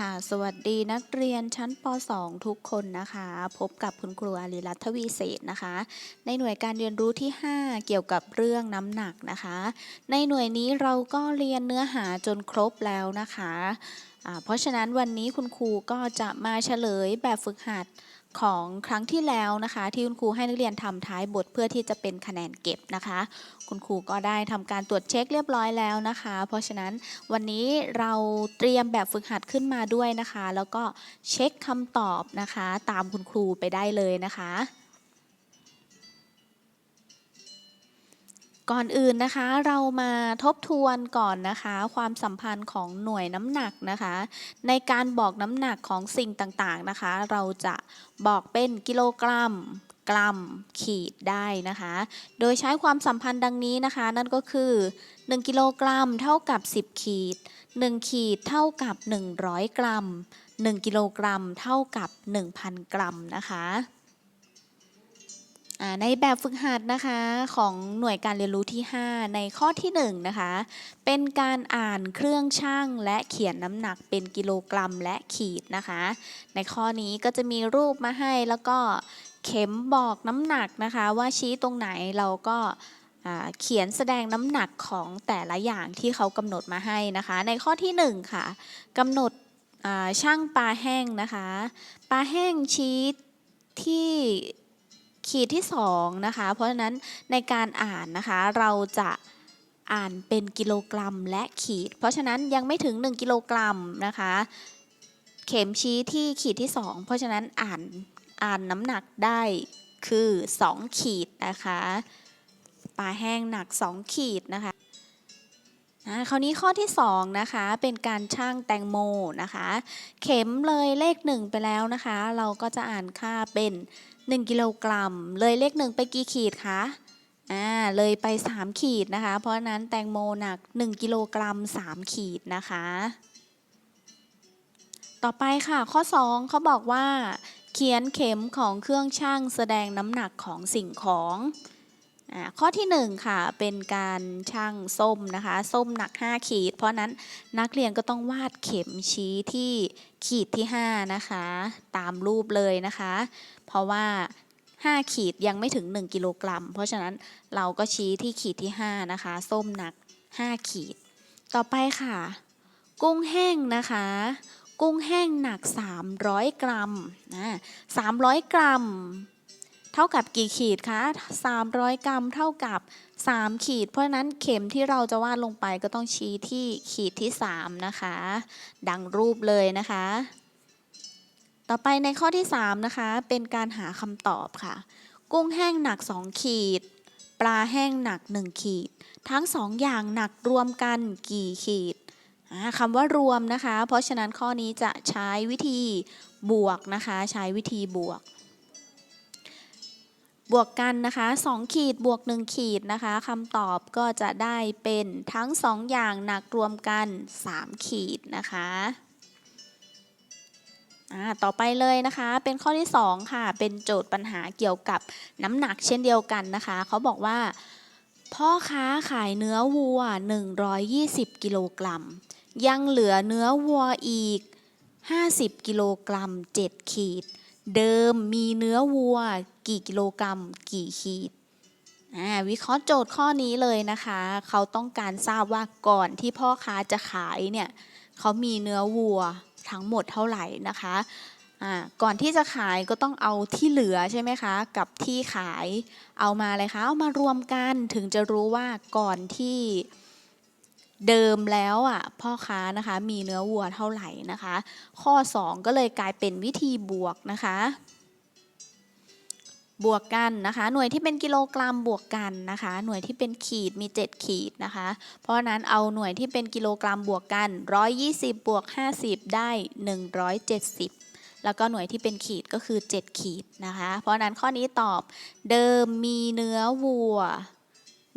ค่ะสวัสดีนักเรียนชั้นป .2 ทุกคนนะคะ พบกับคุณครูอารีรัตวีเศษนะคะ ในหน่วยการเรียนรู้ที่ 5 เกี่ยวกับเรื่องน้ำหนักนะคะ ในหน่วยนี้เราก็เรียนเนื้อหาจนครบแล้วนะคะะเพราะฉะนั้นวันนี้คุณครูก็จะมาเฉลยแบบฝึกหัด ของครั้งที่แล้วนะคะ ที่คุณครูให้นักเรียนทำท้ายบทเพื่อที่จะเป็นคะแนนเก็บนะคะ คุณครูก็ได้ทำการตรวจเช็คเรียบร้อยแล้วนะคะ เพราะฉะนั้นวันนี้เราเตรียมแบบฝึกหัดขึ้นมาด้วยนะคะ แล้วก็เช็คคำตอบนะคะ ตามคุณครูไปได้เลยนะคะ ก่อนอื่นนะคะเรามาทบทวนก่อนนะคะ ความสัมพันธ์ของหน่วยน้ำหนักนะคะ ในการบอกน้ำหนักของสิ่งต่างๆนะคะ เราจะบอกเป็นกิโลกรัมกรัมขีดได้นะคะ โดยใช้ความสัมพันธ์ดังนี้นะคะ นั่นก็คือ 1 กิโลกรัมเท่ากับ 10 ขีด 1 ขีดเท่ากับ 100 กรัม 1 กิโลกรัมเท่ากับ 1,000 กรัมนะคะ ในแบบฝึกหัดนะคะของหน่วยการเรียนรู้ที่ 5 ในข้อที่1นะคะเป็นการอ่านเครื่องช่างและเขียนน้ำหนักเป็นกิโลกรัมและขีดนะคะ ในข้อนี้ก็จะมีรูปมาให้แล้วก็เข็มบอกน้ำหนักนะคะ ว่าชี้ตรงไหนเราก็เขียนแสดงน้ำหนักของแต่ละอย่างที่เขากำหนดมาให้นะคะ ในข้อที่ 1 ค่ะกำหนดช่างปลาแห้งนะคะปลาแห้งชี้ที่ ขีดที่2นะคะ เพราะฉะนั้นในการอ่านนะคะเราจะอ่านเป็นกิโลกรัมและขีด เพราะฉะนั้นยังไม่ถึง 1 กิโลกรัมนะคะ เข็มชี้ที่ขีดที่ 2 เพราะฉะนั้นอ่านอ่านน้ำหนักได้คือ 2 ขีดนะคะ ปลาแห้งหนัก 2 ขีดนะคะ อ่าคราวนี้ข้อที่2นะคะเป็นการช่างแตงโมนะคะ เข็มเลยเลข 1 ไปแล้วนะคะ เราก็จะอ่านค่าเป็น 1 กิโลกรัม เลยเลข 1 ไปกี่ขีดคะอ่าเลยไป 3 ขีดนะคะ เพราะนั้นแตงโมหนัก 1 กิโลกรัม 3 ขีดนะคะ ต่อไปค่ะข้อ 2เขาบอกว่า เขียนเข็มของเครื่องช่างแสดงน้ำหนักของสิ่งของ ข้อที่ 1 ค่ะ เป็นการช่างส้มนะคะ ส้มหนัก 5 ขีด เพราะนั้นนักเรียนก็ต้องวาดเข็มชี้ที่ขีดที่ 5 นะคะ ตามรูปเลยนะคะ เพราะว่า 5 ขีดยังไม่ถึง 1 กิโลกรัม เพราะฉะนั้นเราก็ชี้ที่ขีดที่ 5 นะคะ ส้มหนัก 5 ขีด ต่อไปค่ะ กุ้งแห้งนะคะ กุ้งแห้งหนัก 300 กรัมนะ300 กรัม เท่ากับกี่ขีดคะ300 กรัมเท่ากับ 3 ขีด เพราะฉะนั้นเข็มที่เราจะวาดลงไปก็ต้องชี้ที่ขีดที่ 3 นะคะ ดังรูปเลยนะคะ ต่อไปในข้อที่ 3 นะคะ เป็นการหาคำตอบค่ะ กุ้งแห้งหนัก 2 ขีด ปลาแห้งหนัก 1 ขีด ทั้ง 2 อย่างหนักรวมกันกี่ขีดคำว่ารวมนะคะ เพราะฉะนั้นข้อนี้จะใช้วิธีบวกนะคะ ใช้วิธีบวก บวกกันนะคะ2ขีดบวก 1 ขีดนะคะคำตอบก็จะได้เป็นทั้ง 2 อย่างหนักรวมกัน 3 ขีดนะคะต่อไปเลยนะคะ เป็นข้อที่ 2 ค่ะ เป็นโจทย์ปัญหาเกี่ยวกับน้ำหนักเช่นเดียวกันนะคะ เขาบอกว่า พ่อค้าขายเนื้อวัว 120 กิโลกรัม ยังเหลือเนื้อวัวอีก 50 กิโลกรัม 7 ขีด เดิมมีเนื้อวัว กี่กิโลกรัม กี่ขีดอ่าวิเคราะห์โจทย์ข้อนี้เลยนะคะ เขาต้องการทราบว่าก่อนที่พ่อค้าจะขายเนี่ยเขามีเนื้อวัวทั้งหมดเท่าไหร่นะคะอ่าก่อนที่จะขายก็ต้องเอาที่เหลือใช่ไหมคะ กับที่ขายเอามาเลยคะเอามารวมกันถึงจะรู้ว่าก่อนที่ เดิมแล้วอะพ่อค้านะคะมีเนื้อวัวเท่าไหร่นะคะ ข้อ 2 ก็เลยกลายเป็นวิธีบวกนะคะ บวกกันนะคะ หน่วยที่เป็นกิโลกรัมบวกกันนะคะ หน่วยที่เป็นขีดมี 7 ขีดนะคะ เพราะนั้นเอาหน่วยที่เป็นกิโลกรัมบวกกัน 120 บวก 50 ได้ 170แล้วก็หน่วยที่เป็นขีดก็คือ 7 ขีดนะคะ เพราะนั้นข้อนี้ตอบเดิมมีเนื้อวัว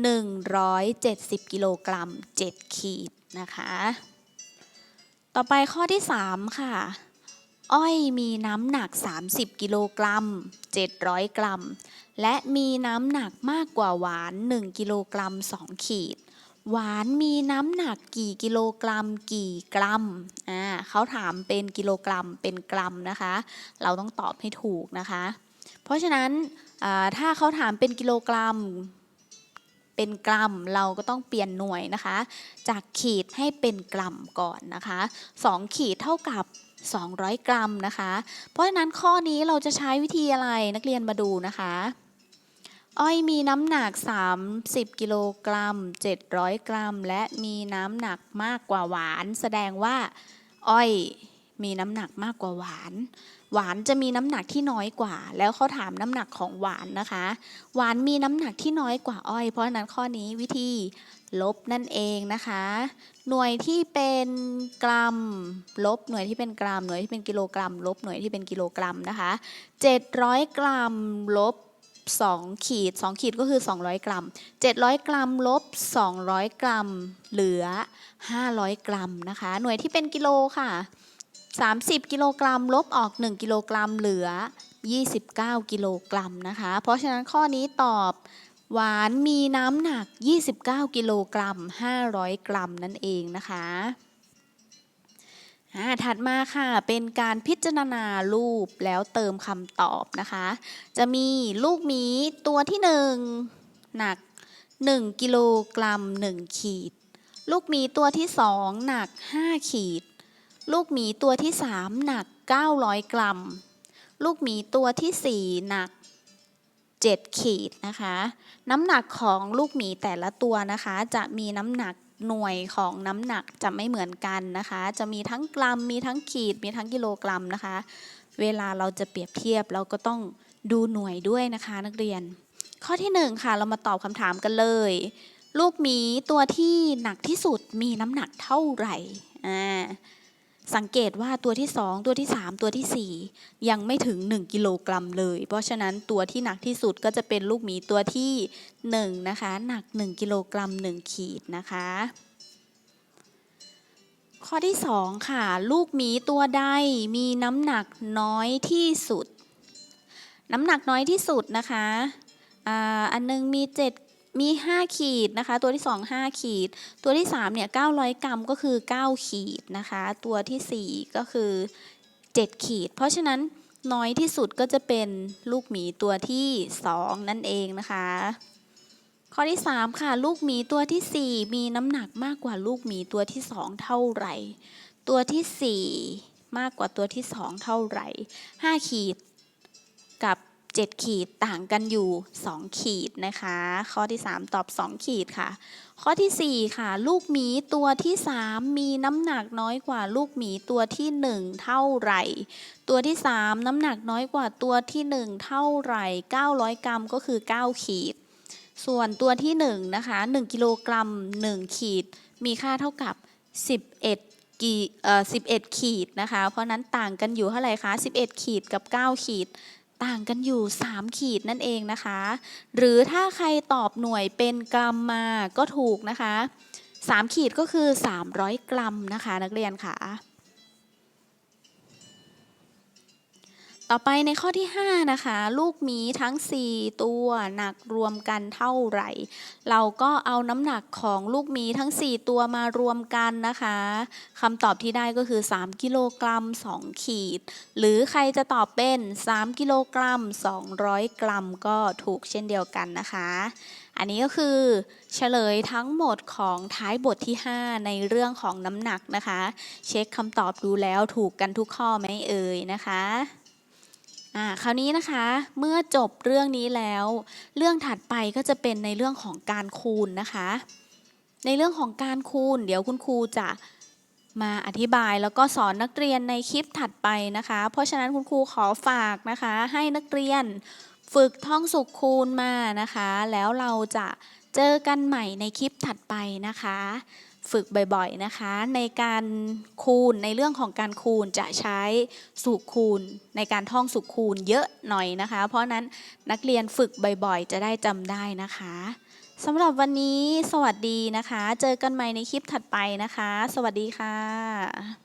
170 กิโลกรัม 7 ขีดนะคะ ต่อไปข้อที่ 3 ค่ะ อ้อยมีน้ำหนัก 30 กิโลกรัม 700 กรัม และมีน้ำหนักมากกว่าหวาน 1 กิโลกรัม 2 ขีด หวานมีน้ำหนักกี่กิโลกรัม กี่กรัม อ่าเขาถามเป็นกิโลกรัมเป็นกรัมนะคะ เราต้องตอบให้ถูกนะคะ เพราะฉะนั้นอ่าถ้าเขาถามเป็นกิโลกรัม เป็นกรัม เราก็ต้องเปลี่ยนหน่วยนะคะ จากขีดให้เป็นกรัมก่อนนะคะ 2 ขีดเท่ากับ 200 กรัมนะคะ เพราะฉะนั้นข้อนี้เราจะใช้วิธีอะไรนักเรียนมาดูนะคะอ้อยมีน้ำหนัก 30 กิโลกรัม 700 กรัม และมีน้ำหนักมากกว่าหวาน แสดงว่า อ้อยมีน้ำหนักมากกว่าหวาน หวานจะมีน้ำหนักที่น้อยกว่า แล้วเขาถามน้ำหนักของหวานนะคะ หวานมีน้ำหนักที่น้อยกว่าอ้อย เพราะฉะนั้นข้อนี้วิธีลบนั่นเองนะคะ หน่วยที่เป็นกรัม ลบหน่วยที่เป็นกรัม หน่วยที่เป็นกิโลกรัม ลบหน่วยที่เป็นกิโลกรัมนะคะ 700 กรัมลบ2 ขีด 2 ขีดก็คือ 200 กรัม 700 กรัมลบ 200 กรัม เหลือ 500 กรัมนะคะ หน่วยที่เป็นกิโลค่ะ 30 กิโลกรัม ลบออก 1 กิโลกรัมเหลือ 29 กิโลกรัมนะคะ เพราะฉะนั้นข้อนี้ตอบหวานมีน้ำหนัก 29 กิโลกรัม 500 กรัมนั่นเองนะคะถัดมาค่ะ เป็นการพิจารณารูปแล้วเติมคำตอบนะคะ จะมีลูกหมีตัวที่ 1 หนัก 1 กิโลกรัม 1 ขีด ลูกหมีตัวที่ 2 หนัก 5 ขีด ลูกหมีตัวที่ 3 หนัก 900 กรัม ลูกหมีตัวทีสี่ 4 หนัก 7 ขีดนะคะ น้ำหนักของลูกหมีแต่ละตัวนะคะ จะมีน้ำหนักหน่วยของน้ำหนักจะไม่เหมือนกันนะคะ จะมีทั้งกรัม มีทั้งขีด มีทั้งกิโลกรัมนะคะ เวลาเราจะเปรียบเทียบเราก็ต้องดูหน่วยด้วยนะคะนักเรียน ข้อที่หนึ่งค่ะเรามาตอบคำถามกันเลย ลูกหมีตัวที่หนักที่สุดมีน้ำหนักเท่าไหร่อ่า สังเกตว่าตัวที่ 2 ตัวที่ 3 ตัวทีสี่ 4 ยังไม่ถึง 1 กิโลกรัมเลย เพราะฉะนั้นตัวที่หนักที่สุดก็จะเป็นลูกหมีตัวที่1นะคะ หนัก 1 กิโลกรัม 1 ขีดนะคะ ข้อที่ 2 ค่ะ ลูกหมีตัวใดมีน้ำหนักน้อยที่สุด น้ำหนักน้อยที่สุดนะคะอ,อันนึงมี 7 มี 5 ขีดนะคะ ตัวที่ 2 5 ขีด ตัวที่ 3 เนี่ย 900 กรัมก็คือ 9 ขีดนะคะ ตัวทีสี่ 4 ก็คือ 7 ขีด เพราะฉะนั้นน้อยที่สุดก็จะเป็นลูกหมีตัวที่ 2 นั่นเองนะคะ ข้อที่ 3 ค่ะ ลูกหมีตัวทีสี่4 มีน้ำหนักมากกว่าลูกหมีตัวที่ 2 เท่าไหร่ ตัวทีสี่4 มากกว่าตัวที่ 2 เท่าไหร่ 5 ขีดกับ 7 ขีดต่างกันอยู่ 2 ขีดนะคะ ข้อที่ 3 ตอบ 2 ขีดค่ะ ข้อทีสี่ 4 ค่ะ ลูกหมีตัวที่ 3 มีน้ำหนักน้อยกว่าลูกหมีตัวที่ 1 เท่าไหร่ ตัวที่ 3 น้ำหนักน้อยกว่าตัวที่ 1 เท่าไหร่ 900 กรัมก็คือ 9 ขีด ส่วนตัวที่1นะคะ1กิโลกรัม 1 ขีด มีค่าเท่ากับ 11กีเอ่อ11 ขีดนะคะ เพราะนั้นต่างกันอยู่เท่าไหร่คะ 11 ขีดกับ 9 ขีด ต่างกันอยู่ 3 ขีดนั่นเองนะคะ หรือถ้าใครตอบหน่วยเป็นกรัมมาก็ถูกนะคะ 3 ขีดก็คือ 300 กรัมนะคะ นักเรียนค่ะ ต่อไปในข้อที่ 5 นะคะ ลูกหมีทั้ง 4 ตัวหนักรวมกันเท่าไหร่ เราก็เอาน้ำหนักของลูกหมีทั้ง 4 ตัวมารวมกันนะคะคำตอบที่ได้ก็คือ 3 กิโลกรัม 2 ขีด หรือใครจะตอบเป็น 3 กิโลกรัม 200 กรัม ก็ถูกเช่นเดียวกันนะคะ อันนี้ก็คือเฉลยทั้งหมดของท้ายบทที่ 5 ในเรื่องของน้ำหนักนะคะ เช็คคำตอบดูแล้วถูกกันทุกข้อไหมเอ่ยนะคะ อ่าคราวนี้นะคะเมื่อจบเรื่องนี้แล้ว เรื่องถัดไปก็จะเป็นในเรื่องของการคูณนะคะ ในเรื่องของการคูณ เดี๋ยวคุณครูจะมาอธิบายแล้วก็สอนนักเรียนในคลิปถัดไปนะคะ เพราะฉะนั้นคุณครูขอฝากนะคะ ให้นักเรียนฝึกท่องสุขคูณมานะคะ แล้วเราจะเจอกันใหม่ในคลิปถัดไปนะคะ ฝึกบ่อยๆนะคะ ในการคูณในเรื่องของการคูณจะใช้สูตรคูณ ในการท่องสูตรคูณเยอะหน่อยนะคะ เพราะนั้นนักเรียนฝึกบ่อยๆ จะได้จำได้นะคะสำหรับวันนี้สวัสดีนะคะ เจอกันใหม่ในคลิปถัดไปนะคะ สวัสดีค่ะ